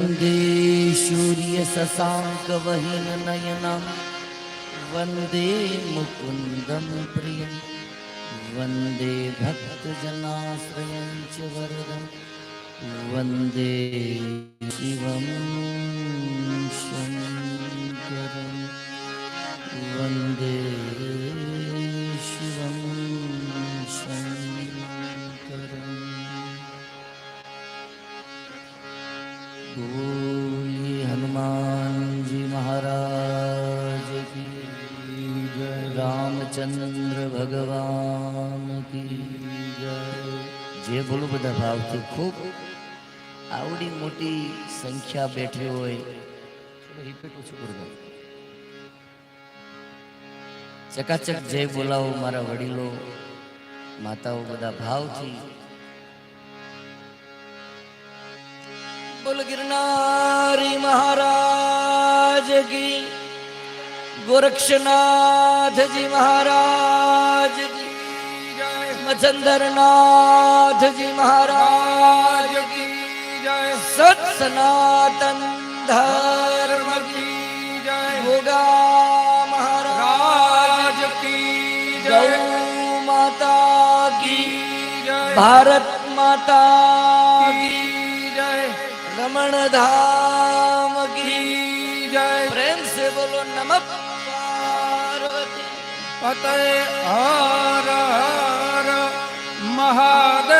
वंदे सूर्यशशाङ्कवहिननयनं वंदे मुकुन्दं प्रियं वंदे भक्तजनाश्रयं च वरदं वंदे शिवं હનુમાનજી મહારાજ કી રામચંદ્ર ભગવાન કી જય જે બોલું બધા ભાવથી ખૂબ આવડી મોટી સંખ્યા બેઠી હોય. ચકાચક જય બોલાવો મારા વડીલો, માતાઓ બધા ભાવથી બોલ गिरनारी महाराज की गोरक्षनाथ जी महाराज की मचंद्रनाथ जी महाराज की सत सनातन धर्म की होगा महाराज की, गौ माता की, भारत माता रमण धाम की जय। प्रेम से बोलो नमक। पते हर हर महादेव।